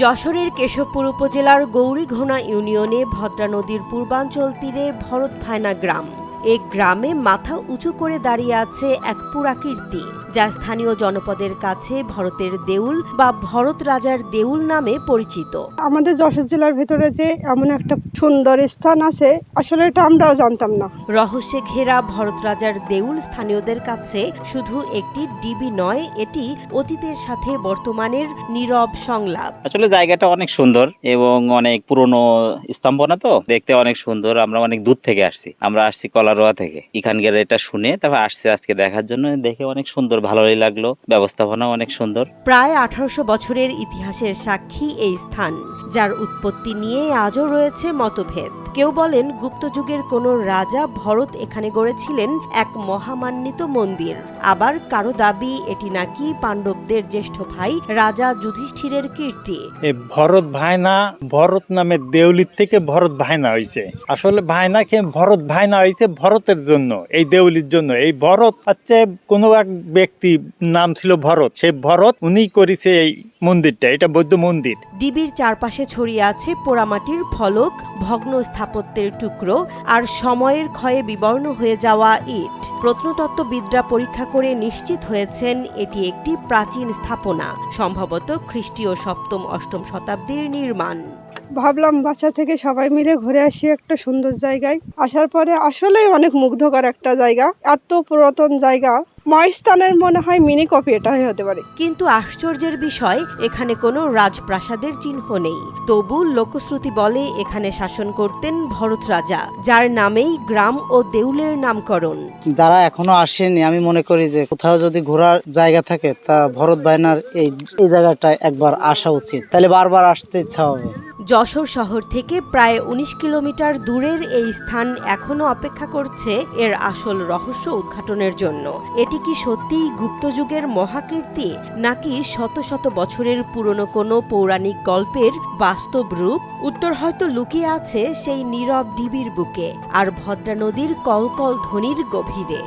যশোরের কেশবপুর উপজেলার গৌরীঘোনা ইউনিয়নে ভদ্রা নদীর পূর্বাঞ্চল তীরে ভরত ভায়না গ্রাম। এ গ্রামে মাথা উঁচু করে দাঁড়িয়ে আছে এক পুরাকীর্তি যা স্থানীয় জনপদের কাছে ভরতের দেউল বা ভরত রাজার দেউল নামে পরিচিত। আমাদের যশোর জেলার ভেতরে যে এমন একটা সুন্দর স্থান আছে আসলে এটা আমরাও জানতাম না। রহস্যে ঘেরা ভরত রাজার দেউল স্থানীয়দের কাছে শুধু একটি ডিবি নয় এটি অতীতের সাথে বর্তমানের নীরব সংলাপ। আসলে জায়গাটা অনেক সুন্দর এবং অনেক পুরনো স্তম্ভনা তো? দেখতে অনেক সুন্দর আমরা অনেক দূর থেকে আসছি। আমরা আসছি কলারোয়া থেকে। এখানকার এটা শুনে তারপর আসছে আজকে দেখার জন্য। দেখে অনেক সুন্দর, ভালোই লাগল। ব্যবস্থাপনা অনেক সুন্দর। প্রায় আঠারোশো বছরের ইতিহাসের সাক্ষী এই স্থান, যার উৎপত্তি নিয়ে আজও রয়েছে মতভেদ। কেউ বলেন গুপ্তযুগের কোনো রাজা ভরত এখানে গড়েছিলেন এক মহামান্বিত মন্দির। আবার কারও দাবি, এটি নাকি পাণ্ডবদের জ্যেষ্ঠ ভাই রাজা যুধিষ্ঠিরের কীর্তি? ভরত ভাইনা ভরত নামে দেউলির থেকে ভরত ভাইনা হয়েছে আসলে ভাইনাকে ভরত ভাইনা হয়েছে ভরতের জন্য, এই দেউলির জন্য। এই ভরত হচ্ছে কোনো এক ব্যক্তি, নাম ছিল ভরত। সেই ভরত উনি করেছে এই মন্দিরটা এটা বৌদ্ধ মন্দির। ডিবির চারপাশে ছড়িয়ে আছে পোড়ামাটির ফলক ভগ্ন স্থাপত্যের টুকরো আর সময়ের ক্ষয়ে বিবর্ণ হয়ে যাওয়া ইট। প্রত্নতত্ত্ববিদরা পরীক্ষা করে নিশ্চিত হয়েছেন এটি একটি প্রাচীন স্থাপনা সম্ভবত খ্রিস্টীয় সপ্তম অষ্টম শতাব্দীর নির্মাণ। ভাবলাম বাসা থেকে সবাই মিলে ঘুরে আসি একটা সুন্দর জায়গায়। আসার পরে আসলেই অনেক মুগ্ধকর একটা জায়গা এত পুরাতন জায়গা। ময়স্থানের মনে হয় মিনি কপি এটাই হতে পারে। কিন্তু আশ্চর্যের বিষয় এখানে কোনো রাজপ্রাসাদের চিহ্ন নেই। তবু লোকশ্রুতি বলে এখানে শাসন করতেন ভরত রাজা যার নামেই গ্রাম ও দেউলের নামকরণ। যারা এখনও আসেনি আমি মনে করি যে কোথাও যদি ঘোরার জায়গা থাকে তা ভরত ভাইনার এই এই জায়গাটায় একবার আসা উচিত। তাহলে বারবার আসতে ইচ্ছা হবে। যশোর শহর থেকে প্রায় ১৯ কিলোমিটার দূরের এই স্থান এখনও অপেক্ষা করছে এর আসল রহস্য উদ্ঘাটনের জন্য। এটি কি সত্যিই গুপ্তযুগের মহাকীর্তি, নাকি শত শত বছরের পুরনো কোনো পৌরাণিক গল্পের বাস্তব রূপ? উত্তর হয়তো লুকিয়ে আছে সেই নীরব ডিবির বুকে, আর ভদ্রা নদীর কলকল ধ্বনির গভীরে।